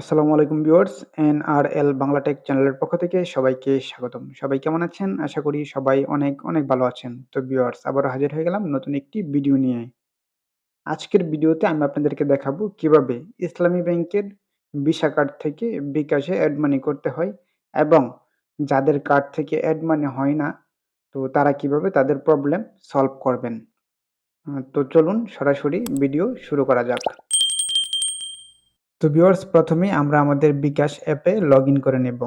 আসসালামু আলাইকুম viewers, NRL Bangla tech চ্যানেলের পক্ষ থেকে সবাইকে স্বাগতম। সবাই কেমন আছেন? আশা করি সবাই অনেক অনেক ভালো আছেন। তো ভিউয়ার্স, আবারও হাজির হয়ে গেলাম নতুন একটি ভিডিও নিয়ে। আজকের ভিডিওতে আমি আপনাদেরকে দেখাবো কীভাবে ইসলামী ব্যাংকের ভিসা কার্ড থেকে বিকাশে অ্যাড মানি করতে হয় এবং যাদের কার্ড থেকে অ্যাড মানি হয় না, তো তারা কীভাবে তাদের প্রবলেম সলভ করবেন। তো চলুন সরাসরি ভিডিও শুরু করা যাক। তো ভিউয়ার্স, প্রথমেই আমরা আমাদের বিকাশ অ্যাপে লগ করে নেব।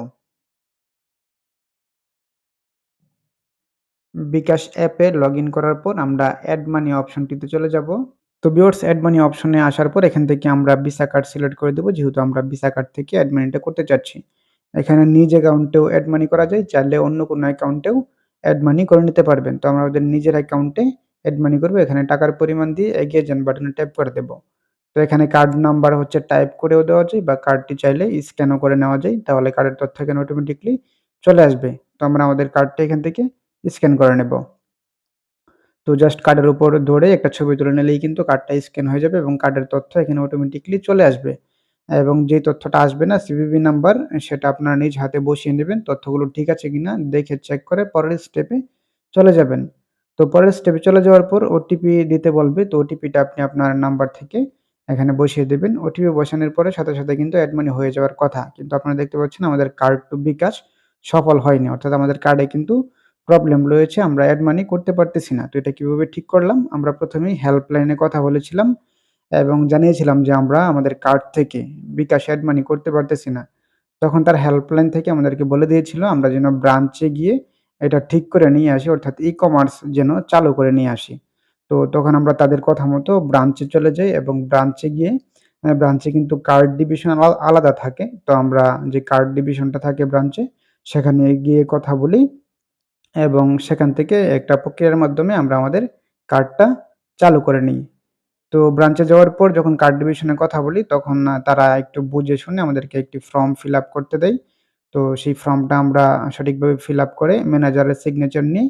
বিকাশ অ্যাপে লগ করার পর আমরা অ্যাড মানি অপশনটিতে চলে যাব। তো ভিউয়ার্স অ্যাড মানি অপশনে আসার পর এখান থেকে আমরা ভিসা কার্ড সিলেক্ট করে দেবো, যেহেতু আমরা ভিসা কার্ড থেকে অ্যাড মানিটা করতে চাচ্ছি। এখানে নিজ অ্যাকাউন্টেও অ্যাড মানি করা যায়, চাইলে অন্য কোনো অ্যাকাউন্টেও অ্যাড মানি করে নিতে পারবেন। তো আমরা আমাদের নিজের অ্যাকাউন্টে অ্যাড মানি করব, এখানে টাকার পরিমাণ দিয়ে এগিয়ে যান বাটনে ট্যাপ করে দেবো। তো এখানে কার্ড নাম্বার হচ্ছে টাইপ করেও দেওয়া যায় বা কার্ডটি চাইলে স্ক্যানও করে নেওয়া যায়। তাহলে কার্ডের তথ্য এখানে অটোমেটিকলি চলে আসবে। তো আমরা আমাদের কার্ডটা এখান থেকে স্ক্যান করে নেব। তো জাস্ট কার্ডের উপর ধরে একটা ছবি তুলে নিলেই কিন্তু কার্ডটা স্ক্যান হয়ে যাবে এবং কার্ডের তথ্য এখানে অটোমেটিকলি চলে আসবে। এবং যে তথ্যটা আসবে না সিভিভি নাম্বার সেটা আপনারা নিজ হাতে বসিয়ে নেবেন। তথ্যগুলো ঠিক আছে কিনা দেখে চেক করে পরের স্টেপে চলে যাবেন। তো পরের স্টেপে চলে যাওয়ার পর ওটিপি দিতে বলবে। তো ওটিপিটা আপনি আপনার নাম্বার থেকে এখানে বসিয়ে দেবেন। ওটিপি বসানোর পরে সাথে সাথে কিন্তু অ্যাডমানি হয়ে যাওয়ার কথা। কিন্তু আপনারা দেখতে পাচ্ছেন আমাদের কার্ড টু বিকাশ সফল হয়নি। অর্থাৎ আমাদের কার্ডে কিন্তু প্রবলেম রয়েছে, আমরা অ্যাডমানি করতে পারতেছি না। তো এটা কীভাবে ঠিক করলাম? আমরা প্রথমেই হেল্পলাইনে কথা বলেছিলাম এবং জানিয়েছিলাম যে আমরা আমাদের কার্ড থেকে বিকাশ অ্যাডমানি করতে পারতেছি না। তখন তার হেল্পলাইন থেকে আমাদেরকে বলে দিয়েছিল, আমরা যেন ব্রাঞ্চে গিয়ে এটা ঠিক করে নিয়ে আসি, অর্থাৎ ই কমার্স যেন চালু করে নিয়ে আসি। তো তখন আমরা তাদের কথা মতো ব্রাঞ্চে চলে যাই এবং ব্রাঞ্চে গিয়ে ব্রাঞ্চে কিন্তু কার্ড ডিভিশন আলাদা থাকে। তো আমরা যে কার্ড ডিভিশনটা থাকে ব্রাঞ্চে সেখানে গিয়ে কথা বলি এবং সেখান থেকে একটা প্রক্রিয়ার মাধ্যমে আমরা আমাদের কার্ডটা চালু করে নিই। তো ব্রাঞ্চে যাওয়ার পর যখন কার্ড ডিভিশনে কথা বলি, তখন তারা একটু বুঝে শুনে আমাদেরকে একটি ফর্ম ফিল আপ করতে দেয়। তো সেই ফর্মটা আমরা সঠিকভাবে ফিল আপ করে ম্যানেজারের সিগনেচার নিয়ে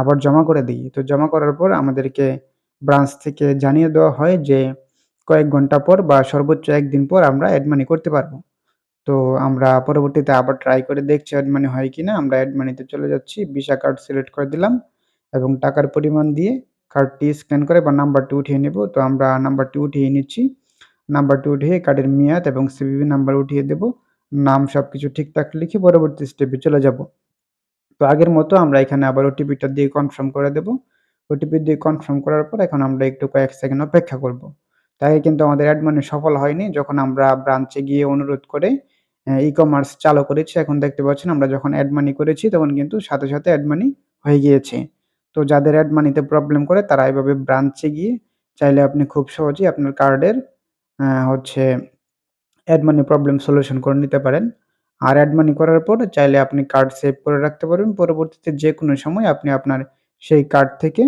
আবার জমা করে দিই। তো জমা করার পর আমাদেরকে ব্রাঞ্চ থেকে জানিয়ে দেওয়া হয় যে, কয়েক ঘণ্টা পর বা সর্বোচ্চ একদিন পর আমরা অ্যাড মানি করতে পারব। তো আমরা পরবর্তীতে আবার ট্রাই করে দেখছি অ্যাড মানি হয় কি না আমরা অ্যাড মানিতে চলে যাচ্ছি ভিসা কার্ড সিলেক্ট করে দিলাম এবং টাকার পরিমাণ দিয়ে কার্ডটি স্ক্যান করে বা নাম্বারটি উঠিয়ে নেব। তো আমরা নাম্বারটি উঠিয়ে নিচ্ছি। নাম্বারটি উঠিয়ে কার্ডের মেয়াদ এবং সিভিভি নাম্বার উঠিয়ে দেব। নাম সব কিছু ঠিকঠাক লিখে পরবর্তী স্টেপে চলে যাব। তো আগের মতো আমরা এখানে আবার ওটিপিটা দিয়ে কনফার্ম করে দেব। ওটিপি দিয়ে কনফার্ম করার পর এখন আমরা একটু কয়েক সেকেন্ড অপেক্ষা করব। তাই কিন্তু আমাদের অ্যাড মানি সফল হয়নি। যখন আমরা ব্রাঞ্চে গিয়ে অনুরোধ করে ই কমার্স চালু করেছি, এখন দেখতে পাচ্ছেন আমরা যখন অ্যাড মানি করেছি, তখন কিন্তু সাথে সাথে অ্যাড মানি হয়ে গিয়েছে। তো যাদের অ্যাড মানিতে প্রবলেম করে, তারা এভাবে ব্রাঞ্চে গিয়ে চাইলে আপনি খুব সহজেই আপনার কার্ডের হচ্ছে অ্যাড মানি প্রবলেম সলিউশন করে নিতে পারেন। আর অ্যাড মানি করার পর চাইলে আপনি কার্ড সেভ করে রাখতে পারবেন। পরবর্তীতে যে কোনো সময় আপনি আপনার সেই কার্ড থেকে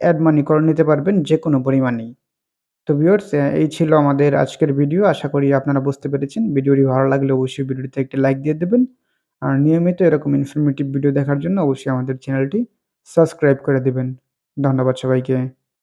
অ্যাড মানি করে নিতে পারবেন যে কোনো পরিমাণেই। তো ভিউয়ার্স এই ছিল আমাদের আজকের ভিডিও আশা করি আপনারা বুঝতে পেরেছেন। ভিডিওটি ভালো লাগলে অবশ্যই ভিডিওটিতে একটি লাইক দিয়ে দেবেন। আর নিয়মিত এরকম ইনফরমেটিভ ভিডিও দেখার জন্য অবশ্যই আমাদের চ্যানেলটি সাবস্ক্রাইব করে দেবেন। ধন্যবাদ সবাইকে।